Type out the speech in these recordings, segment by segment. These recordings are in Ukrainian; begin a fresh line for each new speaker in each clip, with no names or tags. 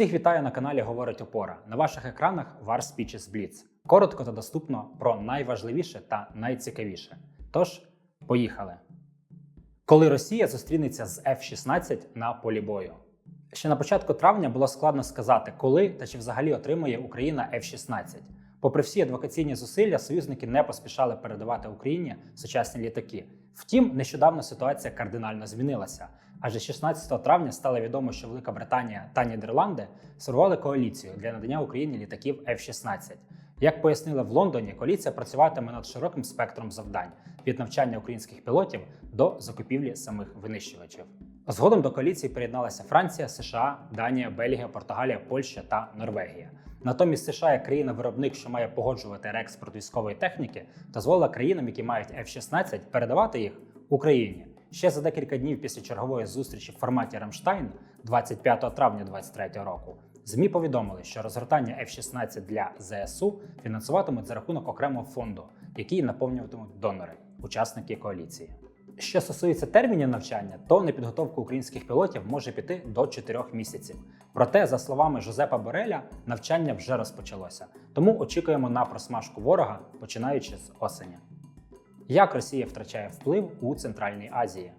Всіх вітаю на каналі Говорить Опора. На ваших екранах War Speeches Blitz. Коротко та доступно про найважливіше та найцікавіше. Тож, поїхали. Коли Росія зустрінеться з F-16 на полі бою. Ще на початку травня було складно сказати, коли та чи взагалі отримує Україна F-16. Попри всі адвокаційні зусилля, союзники не поспішали передавати Україні сучасні літаки. Втім, нещодавно ситуація кардинально змінилася. Адже 16 травня стало відомо, що Велика Британія та Нідерланди сформували коаліцію для надання Україні літаків F-16. Як пояснили в Лондоні, коаліція працюватиме над широким спектром завдань від навчання українських пілотів до закупівлі самих винищувачів. Згодом до коаліції приєдналася Франція, США, Данія, Бельгія, Португалія, Польща та Норвегія. Натомість США, як країна-виробник, що має погоджувати реекспорт військової техніки, дозволила країнам, які мають F-16, передавати їх Україні. Ще за декілька днів після чергової зустрічі в форматі Рамштайн 25 травня 2023 року. ЗМІ повідомили, що розгортання F-16 для ЗСУ фінансуватимуть за рахунок окремого фонду, який наповнюватимуть донори, учасники коаліції. Що стосується термінів навчання, то на підготовку українських пілотів може піти до 4 місяців. Проте, за словами Жозепа Бореля, навчання вже розпочалося. Тому очікуємо на просмажку ворога, починаючи з осені. Як Росія втрачає вплив у Центральній Азії?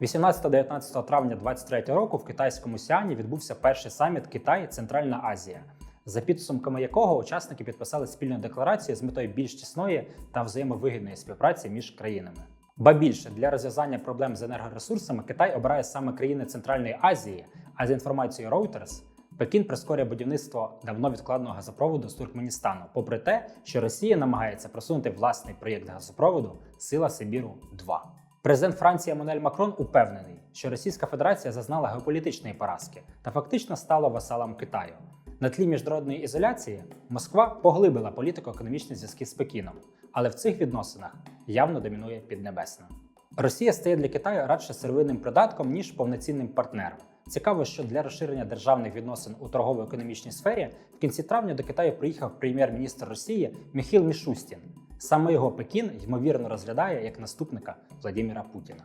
18-19 травня 2023 року в китайському Сіані відбувся перший саміт Китай Центральна Азія, за підсумками якого учасники підписали спільну декларацію з метою більш тісної та взаємовигідної співпраці між країнами. Ба більше для розв'язання проблем з енергоресурсами Китай обирає саме країни Центральної Азії, а за інформацією Reuters, Пекін прискорює будівництво давно відкладеного газопроводу з Туркменістану, попри те, що Росія намагається просунути власний проєкт газопроводу Сила Сибіру 2 Президент Франції Еммануель Макрон упевнений, що Російська Федерація зазнала геополітичної поразки та фактично стала васалом Китаю. На тлі міжнародної ізоляції Москва поглибила політико-економічні зв'язки з Пекіном, але в цих відносинах явно домінує Піднебесна. Росія стає для Китаю радше сировинним придатком, ніж повноцінним партнером. Цікаво, що для розширення державних відносин у торгово-економічній сфері в кінці травня до Китаю приїхав прем'єр-міністр Росії Міхіл Мішустін. Саме його Пекін ймовірно розглядає як наступника Владимира Путіна.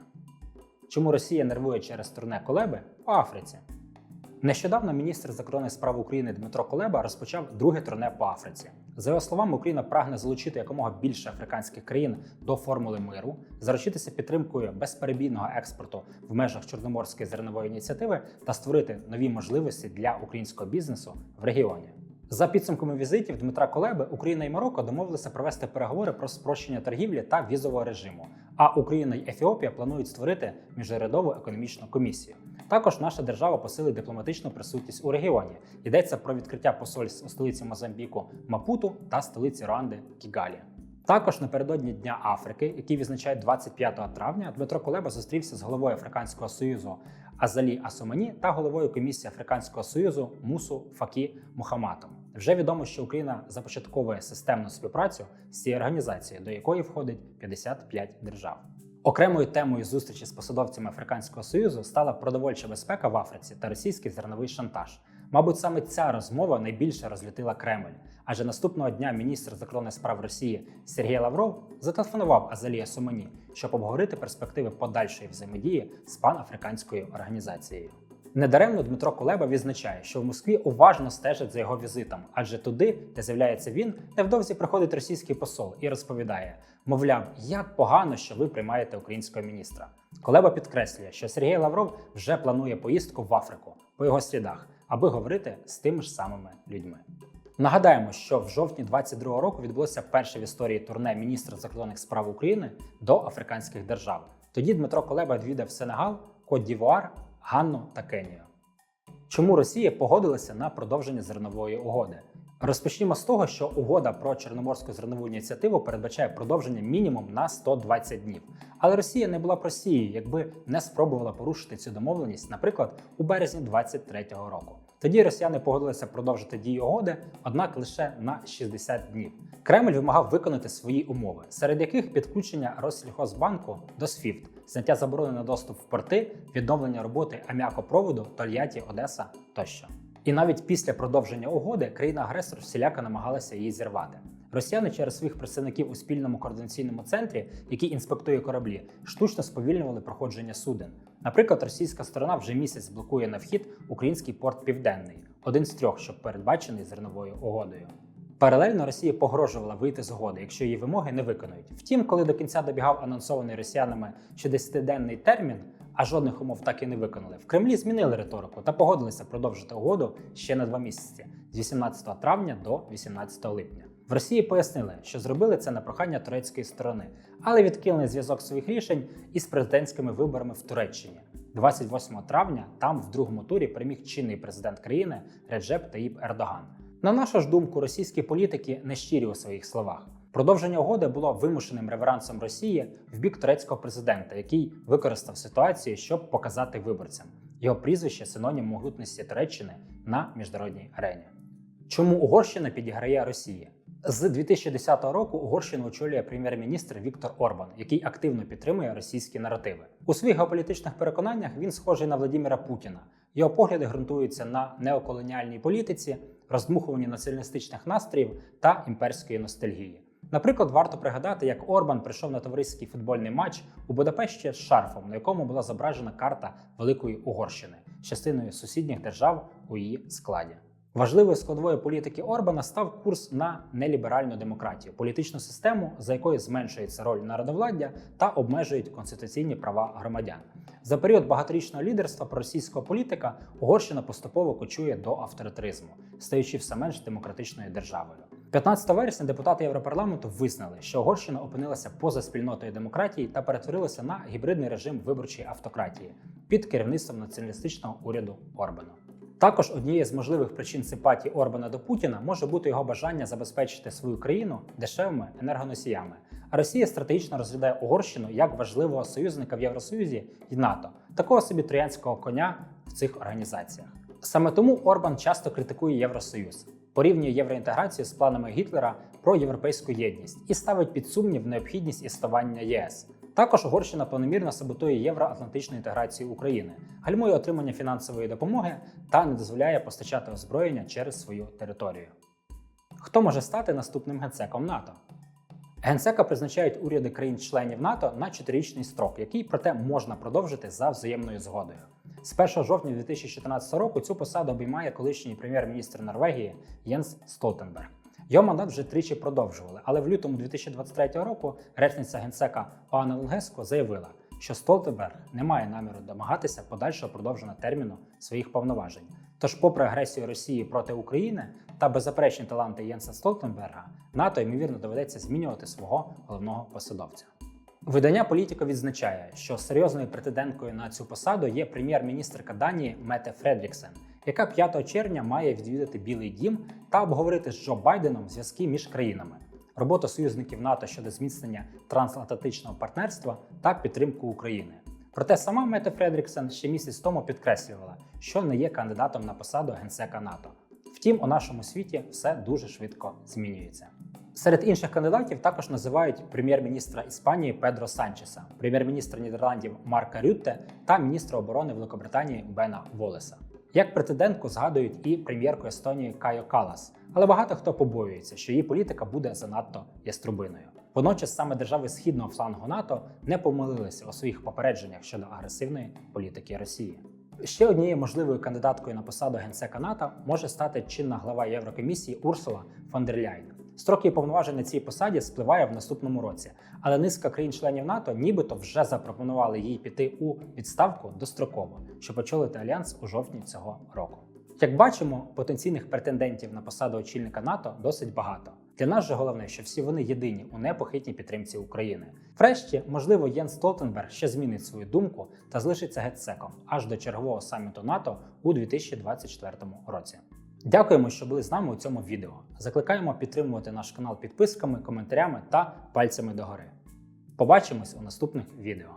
Чому Росія нервує через турне Колеби у Африці? Нещодавно міністр закордонних справ України Дмитро Колеба розпочав друге турне по Африці. За його словами, Україна прагне залучити якомога більше африканських країн до формули миру, заручитися підтримкою безперебійного експорту в межах Чорноморської зернової ініціативи та створити нові можливості для українського бізнесу в регіоні. За підсумками візитів Дмитра Колеби, Україна і Марокко домовилися провести переговори про спрощення торгівлі та візового режиму. А Україна й Ефіопія планують створити міжурядову економічну комісію. Також наша держава посилить дипломатичну присутність у регіоні. Йдеться про відкриття посольств у столиці Мозамбіку Мапуту та столиці Руанди Кігалі. Також напередодні Дня Африки, який відзначають 25 травня, Дмитро Колеба зустрівся з головою Африканського союзу Азалі Асомані та головою комісії Африканського союзу Мусу Факі Мухаматом. Вже відомо, що Україна започатковує системну співпрацю з цією організацією, до якої входить 55 держав. Окремою темою зустрічі з посадовцями Африканського союзу стала продовольча безпека в Африці та російський зерновий шантаж. Мабуть, саме ця розмова найбільше розлютила Кремль. Адже наступного дня міністр закордонних справ Росії Сергій Лавров зателефонував Азалія Сомані, щоб обговорити перспективи подальшої взаємодії з панафриканською організацією. Недаремно Дмитро Кулеба відзначає, що в Москві уважно стежать за його візитом, адже туди, де з'являється він, невдовзі приходить російський посол і розповідає: мовляв, як погано, що ви приймаєте українського міністра. Колеба підкреслює, що Сергій Лавров вже планує поїздку в Африку по його слідах, аби говорити з тими ж самими людьми. Нагадаємо, що в жовтні 22-го року відбулося перше в історії турне міністра закордонних справ України до африканських держав. Тоді Дмитро Колеба відвідав Сенегал, Кот-Дівуар, Ганну та Кенію. Чому Росія погодилася на продовження зернової угоди? Розпочнімо з того, що угода про Чорноморську зернову ініціативу передбачає продовження мінімум на 120 днів. Але Росія не була б Росією, якби не спробувала порушити цю домовленість, наприклад, у березні 2023 року. Тоді росіяни погодилися продовжити дію угоди, однак лише на 60 днів. Кремль вимагав виконати свої умови, серед яких підключення Россільхозбанку до SWIFT, зняття заборони на доступ в порти, відновлення роботи аміакопроводу, Тольятті, Одеса тощо. І навіть після продовження угоди країна-агресор всіляко намагалася її зірвати. Росіяни через своїх представників у спільному координаційному центрі, який інспектує кораблі, штучно сповільнювали проходження суден. Наприклад, російська сторона вже місяць блокує на вхід український порт Південний. один з трьох, що передбачений зерновою угодою. Паралельно Росія погрожувала вийти з угоди, якщо її вимоги не виконують. Втім, коли до кінця добігав анонсований росіянами 60-денний термін, а жодних умов так і не виконали, в Кремлі змінили риторику та погодилися продовжити угоду ще на два місяці з 18 травня до 18 липня. В Росії пояснили, що зробили це на прохання турецької сторони, але відкинули зв'язок своїх рішень із президентськими виборами в Туреччині. 28 травня там в другому турі переміг чинний президент країни Реджеп Таїп Ердоган. На нашу ж думку, російські політики не щирі у своїх словах. Продовження угоди було вимушеним реверансом Росії в бік турецького президента, який використав ситуацію, щоб показати виборцям його прізвище синонім могутності Туреччини на міжнародній арені. Чому Угорщина підіграє Росії? З 2010 року Угорщину очолює прем'єр-міністр Віктор Орбан, який активно підтримує російські наративи. У своїх геополітичних переконаннях він схожий на Владіміра Путіна. Його погляди ґрунтуються на неоколоніальній політиці, роздмухуванні націоналістичних настроїв та імперської ностальгії. Наприклад, варто пригадати, як Орбан прийшов на товариський футбольний матч у Будапешті з шарфом, на якому була зображена карта Великої Угорщини частиною сусідніх держав у її складі. Важливою складовою політики Орбана став курс на неліберальну демократію, політичну систему, за якою зменшується роль народовладдя та обмежують конституційні права громадян. За період багаторічного лідерства проросійського політика Угорщина поступово кочує до авторитаризму, стаючи все менш демократичною державою. 15 вересня депутати Європарламенту визнали, що Угорщина опинилася поза спільнотою демократії та перетворилася на гібридний режим виборчої автократії під керівництвом націоналістичного уряду Орбана. Також однією з можливих причин симпатії Орбана до Путіна може бути його бажання забезпечити свою країну дешевими енергоносіями. А Росія стратегічно розглядає Угорщину як важливого союзника в Євросоюзі і НАТО, такого собі троянського коня в цих організаціях. Саме тому Орбан часто критикує Євросоюз, порівнює євроінтеграцію з планами Гітлера про європейську єдність і ставить під сумнів необхідність існування ЄС. Також Угорщина планомірно саботує євроатлантичну інтеграцію України, гальмує отримання фінансової допомоги та не дозволяє постачати озброєння через свою територію. Хто може стати наступним генсеком НАТО? Генсека призначають уряди країн-членів НАТО на чотирирічний строк, який проте можна продовжити за взаємною згодою. З 1 жовтня 2014 року цю посаду обіймає колишній прем'єр-міністр Норвегії Єнс Столтенберг. Його мандат вже тричі продовжували, але в лютому 2023 року речниця генсека Оана Лунгеско заявила, що Столтенберг не має наміру домагатися подальшого продовження терміну своїх повноважень. Тож, попри агресію Росії проти України та беззаперечні таланти Єнса Столтенберга, НАТО ймовірно доведеться змінювати свого головного посадовця. Видання Політіко відзначає, що серйозною претенденткою на цю посаду є прем'єр-міністрка Данії Мете Фредріксен, яка 5 червня має відвідати Білий Дім та обговорити з Джо Байденом зв'язки між країнами, роботу союзників НАТО щодо зміцнення трансатлантичного партнерства та підтримку України. Проте сама Мете Фредріксен ще місяць тому підкреслювала, що не є кандидатом на посаду генсека НАТО. Втім, у нашому світі все дуже швидко змінюється. Серед інших кандидатів також називають прем'єр-міністра Іспанії Педро Санчеса, прем'єр-міністра Нідерландів Марка Рютте та міністра оборони Великобританії Бена Волеса. Як претендентку згадують і прем'єрку Естонії Кайо Калас, але багато хто побоюється, що її політика буде занадто яструбиною. Водночас саме держави східного флангу НАТО не помилилися у своїх попередженнях щодо агресивної політики Росії. Ще однією можливою кандидаткою на посаду генсека НАТО може стати чинна глава Єврокомісії Урсула фон дер Ляйн. Строк її повноважень на цій посаді спливає в наступному році, але низка країн-членів НАТО нібито вже запропонували їй піти у відставку достроково, щоб очолити альянс у жовтні цього року. Як бачимо, потенційних претендентів на посаду очільника НАТО досить багато. Для нас же головне, що всі вони єдині у непохитній підтримці України. Врешті, можливо, Єн Столтенберг ще змінить свою думку та залишиться гетсеком аж до чергового саміту НАТО у 2024 році. Дякуємо, що були з нами у цьому відео. Закликаємо підтримувати наш канал підписками, коментарями та пальцями догори. Побачимось у наступних відео.